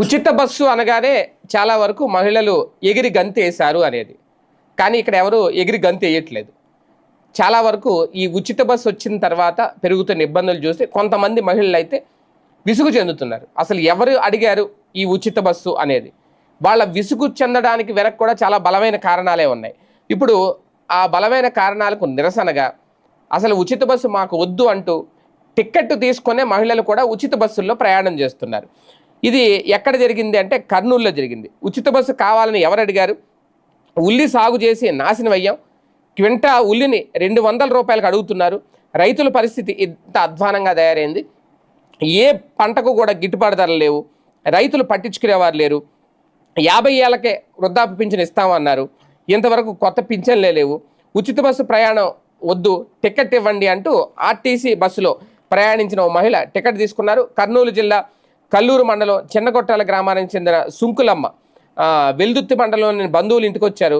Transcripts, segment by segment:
ఉచిత బస్సు అనగానే చాలా వరకు మహిళలు ఎగిరి గంతేశారు అనేది. కానీ ఇక్కడ ఎవరు ఎగిరి గంతేయట్లేదు చాలా వరకు ఈ ఉచిత బస్సు వచ్చిన తర్వాత పెరుగుతున్న ఇబ్బందులు చూసి కొంతమంది మహిళలు అయితే విసుగు చెందుతున్నారు. అసలు ఎవరు అడిగారు ఈ ఉచిత బస్సు అనేది? వాళ్ళ విసుగు చెందడానికి వెనక్కి కూడా చాలా బలమైన కారణాలే ఉన్నాయి. ఇప్పుడు ఆ బలమైన కారణాలకు నిరసనగా అసలు ఉచిత బస్సు మాకు వద్దు అంటూ టిక్కెట్ తీసుకునే మహిళలు కూడా ఉచిత బస్సుల్లో ప్రయాణం చేస్తున్నారు. ఇది ఎక్కడ జరిగింది అంటే కర్నూలులో జరిగింది. ఉచిత బస్సు కావాలని ఎవరు అడిగారు? ఉల్లి సాగు చేసి నాశనం అయ్యాం. క్వింటా ఉల్లిని రెండు వందల రూపాయలకు అడుగుతున్నారు. రైతుల పరిస్థితి ఇంత అధ్వానంగా తయారైంది. ఏ పంటకు కూడా గిట్టుబాటు ధరలు లేవు. రైతులు పట్టించుకునేవారు లేరు. యాభై ఏళ్ళకే వృద్ధాప్య పింఛన్ ఇస్తామన్నారు. ఇంతవరకు కొత్త పింఛన్లే లేవు. ఉచిత బస్సు ప్రయాణం వద్దు టికెట్ ఇవ్వండి అంటూ ఆర్టీసీ బస్సులో ప్రయాణించిన ఓ మహిళ టికెట్ తీసుకున్నారు. కర్నూలు జిల్లా కల్లూరు మండలం చిన్నగొట్టాల గ్రామానికి చెందిన సుంకులమ్మ వెల్దుత్తి వెల్దుర్తి మండలంలోని బంధువులు ఇంటికి వచ్చారు.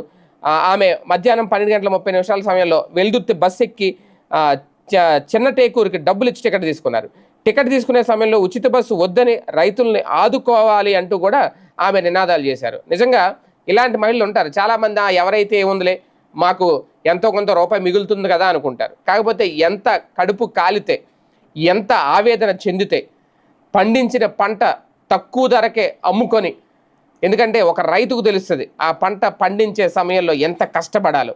ఆమె మధ్యాహ్నం పన్నెండు గంటల ముప్పై నిమిషాల సమయంలో వెల్దుర్తి బస్ ఎక్కి చ- చిన్న టేకూరుకి డబ్బులు ఇచ్చి టికెట్ తీసుకున్నారు. టికెట్ తీసుకునే సమయంలో ఉచిత బస్సు వద్దని రైతుల్ని ఆదుకోవాలి అంటూ కూడా ఆమె నినాదాలు చేశారు. నిజంగా ఇలాంటి మహిళలు ఉంటారు. చాలామంది "ఆ, ఎవరైతే ఏముందిలే మాకు ఎంతో కొంత రూపాయి మిగులుతుంది కదా అనుకుంటారు. కాకపోతే ఎంత కడుపు కాలితే ఎంత ఆవేదన చెందితే పండించిన పంట తక్కువ ధరకే అమ్ముకొని ఎందుకంటే ఒక రైతుకు తెలుస్తుంది ఆ పంట పండించే సమయంలో ఎంత కష్టపడాలో.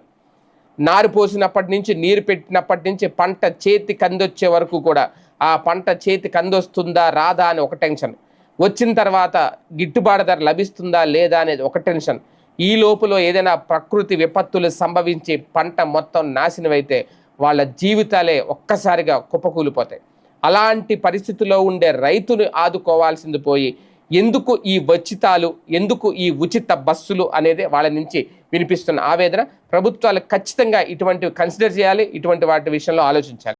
నారు పోసినప్పటి నుంచి నీరు పెట్టినప్పటి నుంచి పంట చేతి కందొచ్చే వరకు కూడా ఆ పంట చేతి కందొస్తుందా రాదా అని ఒక టెన్షన్. వచ్చిన తర్వాత గిట్టుబాటు ధర లభిస్తుందా లేదా అనేది ఒక టెన్షన్. ఈ లోపల ఏదైనా ప్రకృతి విపత్తులు సంభవించి పంట మొత్తం నాశనం అయితే వాళ్ళ జీవితాలే ఒక్కసారిగా కుప్పకూలిపోతాయి. అలాంటి పరిస్థితిలో ఉండే రైతుని ఆదుకోవాల్సింది పోయి ఎందుకు ఈ ఉచితాలు ఎందుకు ఈ ఉచిత బస్సులు అనేది వాళ్ళ నుంచి వినిపిస్తున్న ఆవేదన ప్రభుత్వాలు ఖచ్చితంగా ఇటువంటివి కన్సిడర్ చేయాలి ఇటువంటి వాటి విషయంలో ఆలోచించాలి.